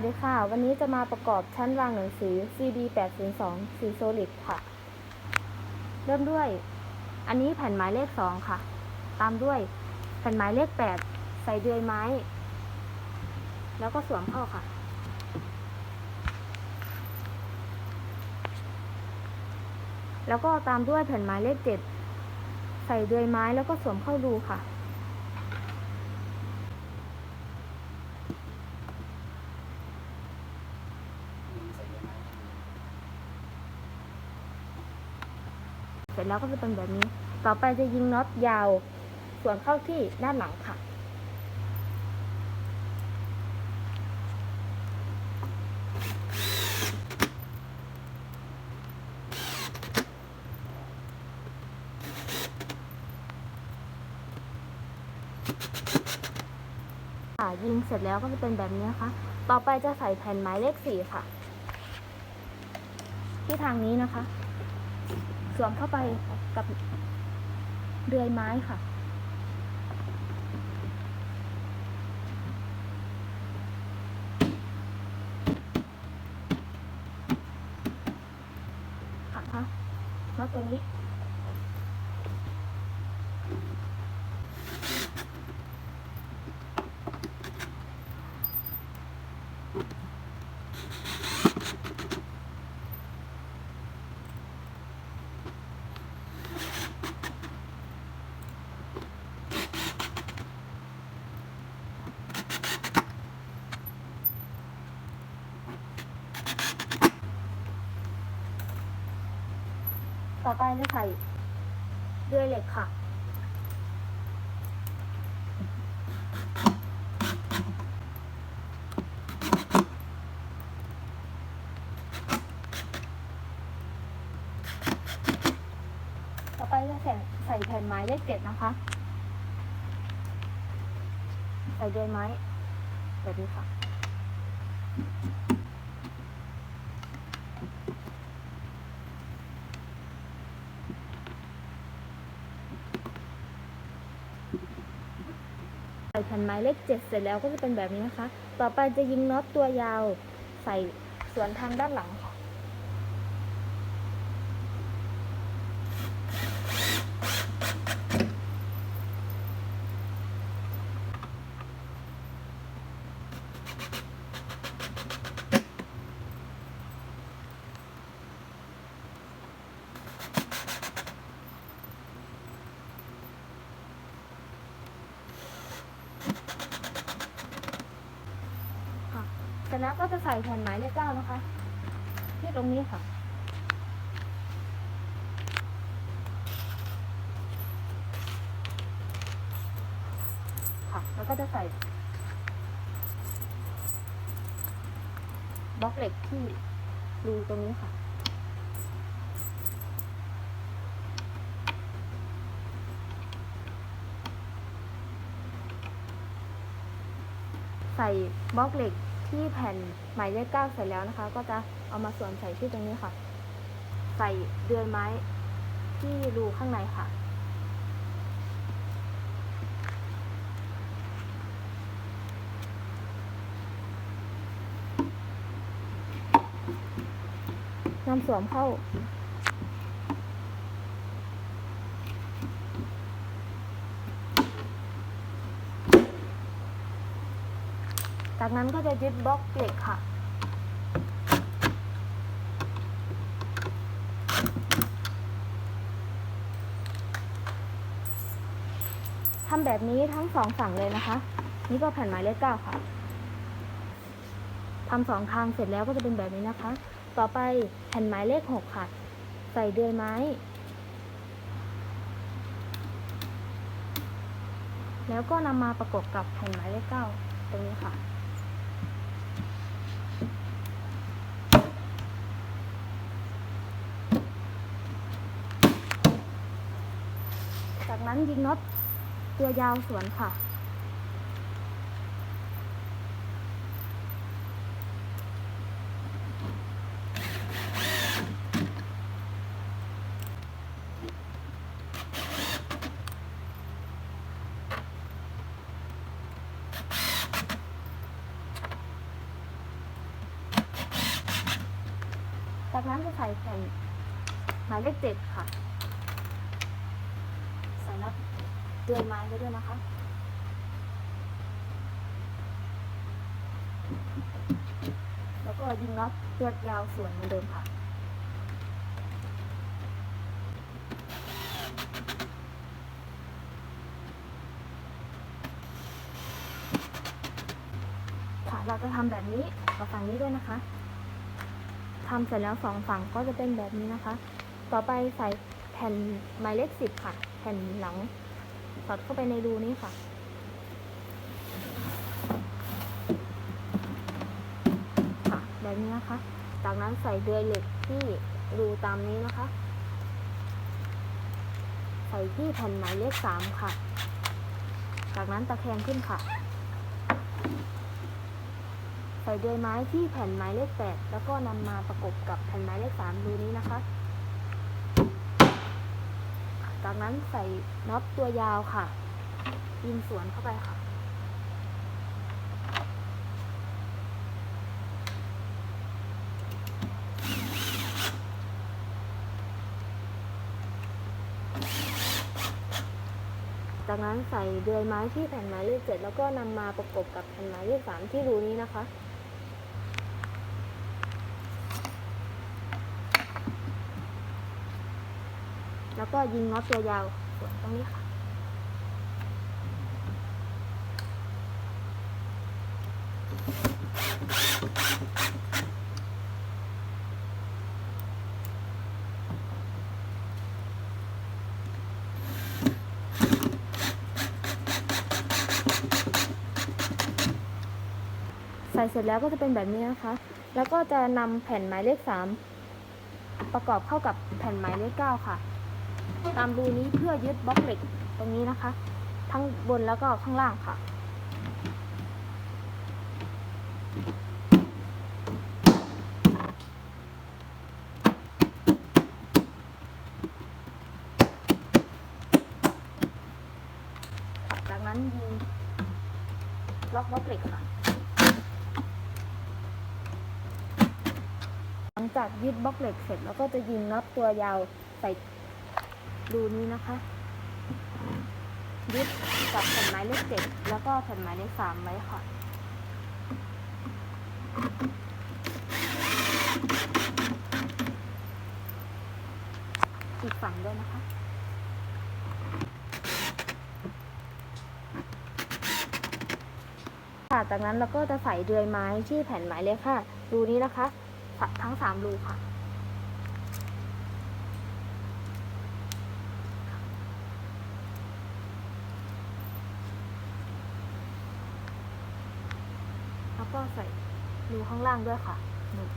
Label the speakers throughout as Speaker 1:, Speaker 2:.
Speaker 1: สวัสดีค่ะ วันนี้จะมาประกอบชั้นวางหนังสือ CD 802 สีโซลิดค่ะ เริ่มด้วย อันนี้แผ่นหมายเลข 2 ค่ะ ตามด้วยแผ่นหมายเลข 8 ใส่เดือยไม้ แล้วก็สวมเข้าค่ะ แล้วก็ตามด้วยแผ่นหมายเลข 7 ใส่เดือยไม้แล้วก็สวมเข้ารูค่ะ เสร็จ แล้วก็จะเป็นแบบนี้ ต่อไปจะยิงน็อตยาว ส่วนเข้าที่ด้านหลังค่ะค่ะ ยิงเสร็จแล้วก็จะเป็นแบบนี้นะคะ ต่อไปจะใส่แผ่นหมายเลขสี่ค่ะ ที่ทางนี้นะคะ สวมเข้าไปกับเดือยไม้ค่ะ ค่ะค่ะแล้วตัวนี้ ต่อไปจะใส่เดือยเหล็กค่ะ ต่อไปจะใส่ใส่แผ่นไม้เลขเจ็ดนะคะ ใส่เดือยไม้แบบนี้ค่ะ ใส่แผ่นไม้เลขเจ็ดเสร็จแล้วก็จะเป็นแบบนี้นะคะ ต่อไปจะยิงน็อตตัวยาวใส่ส่วนทางด้านหลังค่ะเส ร็จแล้วก็จะใส่แผ่นไม้เลขเก้านะคะ ที่ตรงนี้ค่ะ ค่ะ แล้วก็จะใส่บล็อกเหล็กที่รูตรงนี้ค่ะใส่บล็อกเหล็ก ที่แผ่นหมายเลขเก้าเสร็จแล้วนะคะ ก็จะเอามาสวมใส่ที่ตรงนี้ค่ะ ใส่เดือนไม้ที่รูข้างในค่ะ นำสวมเข้า จากนั้นก็จะยึดบล็อกเหล็กค่ะ ทำแบบนี้ทั้งสองฝั่งเลยนะคะ นี่ก็แผ่นหมายเลขเก้าค่ะทำสองทางเสร็จแล้วก็จะเป็นแบบนี้นะคะ ต่อไปแผ่นหมายเลขหกค่ะ ใส่เดือยไม้ แล้วก็นำมาประกบกับแผ่นหมายเลขเก้าตรงนี้ค่ะ จากนั้นยิงน็อตตัวยาวสวนค่ะ จากนั้นจะใส่แผ่นหมายเลขเจ็ดค่ะ เตือนไม้ไว้ด้วยนะคะแล้วก็ยิงน็อตเตือนยาวส่วนเหมือนเดิมค่ะค่ะเราจะทำแบบนี้กับฝั่งนี้ด้วยนะคะทำเสร็จแล้วสองฝั่งก็จะเป็นแบบนี้นะคะ ต่อไปใส่แผ่นหมายเลขสิบค่ะ แผ่นหลัง สอดเข้าไปในรูนี้ค่ะ ค่ะแบบนี้นะคะ จากนั้นใส่เดือยเหล็กที่รูตามนี้นะคะ ใส่ที่แผ่นหมายเลขสามค่ะ จากนั้นตะแคงขึ้นค่ะ ใส่เดือยไม้ที่แผ่นไม้เลขแปดแล้วก็นำมาประกบกับแผ่นไม้เลขสามรูนี้นะคะ จากนั้นใส่น็อตตัวยาวค่ะ ยิงสวนเข้าไปค่ะ จากนั้นใส่เดือยไม้ที่แผ่นไม้เลขเจ็ดแล้วก็นำมาประกบกับแผ่นไม้เลขสามที่รูนี้นะคะ แล้วก็ยิงน็อตตัวยาวส่วนตรงนี้ค่ะ ใส่เสร็จแล้วก็จะเป็นแบบนี้นะคะ แล้วก็จะนำแผ่นหมายเลขสามประกอบเข้ากับแผ่นหมายเลขเก้าค่ะ ตามรูนี้เพื่อยึดบล็อกเหล็กตรงนี้นะคะ ทั้งบนแล้วก็ข้างล่างค่ะ จากนั้นยิงล็อกบล็อกเหล็กค่ะหลังจากยึดบล็อกเหล็กเสร็จแล้วก็จะยิงน็อตตัวยาวใส่ รูนี้นะคะ ยึดกับแผ่นไม้เลขเจ็ดแล้วก็แผ่นไม้เลขสามไว้ค่ะอีกฝั่งด้วยนะคะ ค่ะ จากนั้นเราก็จะใส่เดือยไม้ที่แผ่นไม้เลขค่ะ รูนี้นะคะ ทั้งสามรูค่ะ แล้วก็ใส่รูข้างล่างด้วยค่ะหนึ่ง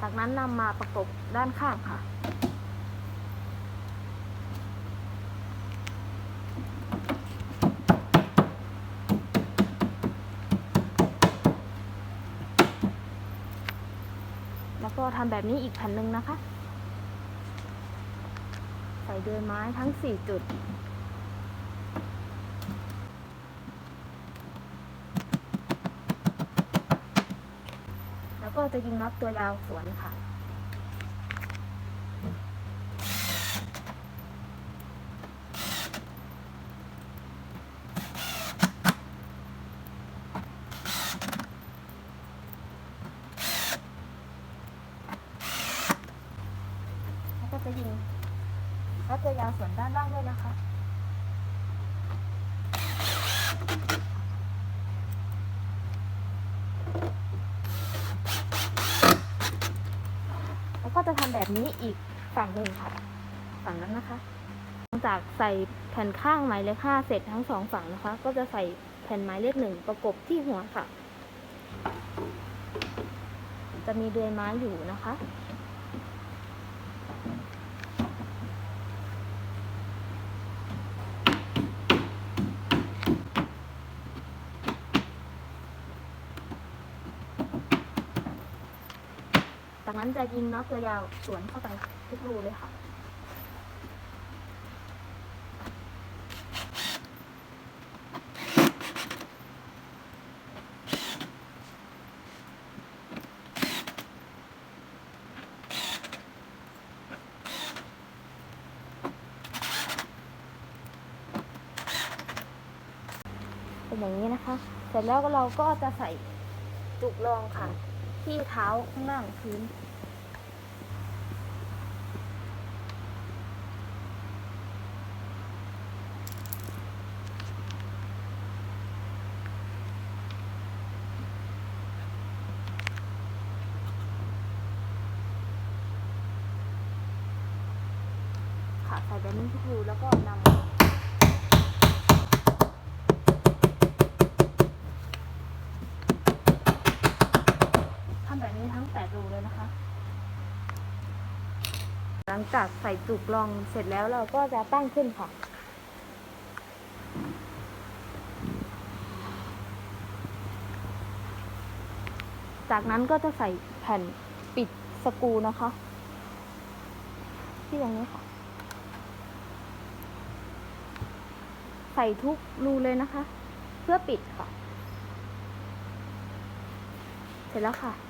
Speaker 1: จากนั้นนำมาประกบด้านข้างค่ะ แล้วก็ทำแบบนี้อีกแผ่นหนึ่งนะคะ ใส่เดือยไม้ทั้ง 4 จุด แล้ว ก็จะยิงน็อตตัวยาวสวนค่ะ แล้วก็จะยิงน็อตตัวยาวส่วนด้านล่างด้วยนะคะ แล้วก็ จะทำแบบนี้อีกฝั่งหนึ่งค่ะ ฝั่งนั้นนะคะหลังจากใส่แผ่นข้างหมายเลขห้าเสร็จทั้งสองฝั่งนะคะ ก็จะใส่แผ่นหมายเลขหนึ่งประกบที่หัวค่ะ จะมีเดือยไม้อยู่นะคะ จะยิงน็อตตัวยาวสวนเข้าไปทุกรูเลยค่ะป็นอย่างนี้นะคะ เสร็จแล้วเราก็จะใส่จุกรองค่ะ ที่เท้าข้างล่างพื้น ค่ะใส่แบบนี้ทุกรูแล้วก็นำทำแบบนี้ทั้งแปดรูเลยนะคะ หลังจากใส่จุกรองเสร็จแล้วเราก็จะตั้งขึ้นค่ะจากนั้นก็จะใส่แผ่นปิดสกูนะคะ ที่ตรงนี้ค่ะ ใส่ทุกรูเลยนะคะ เพื่อปิดค่ะ เสร็จแล้วค่ะ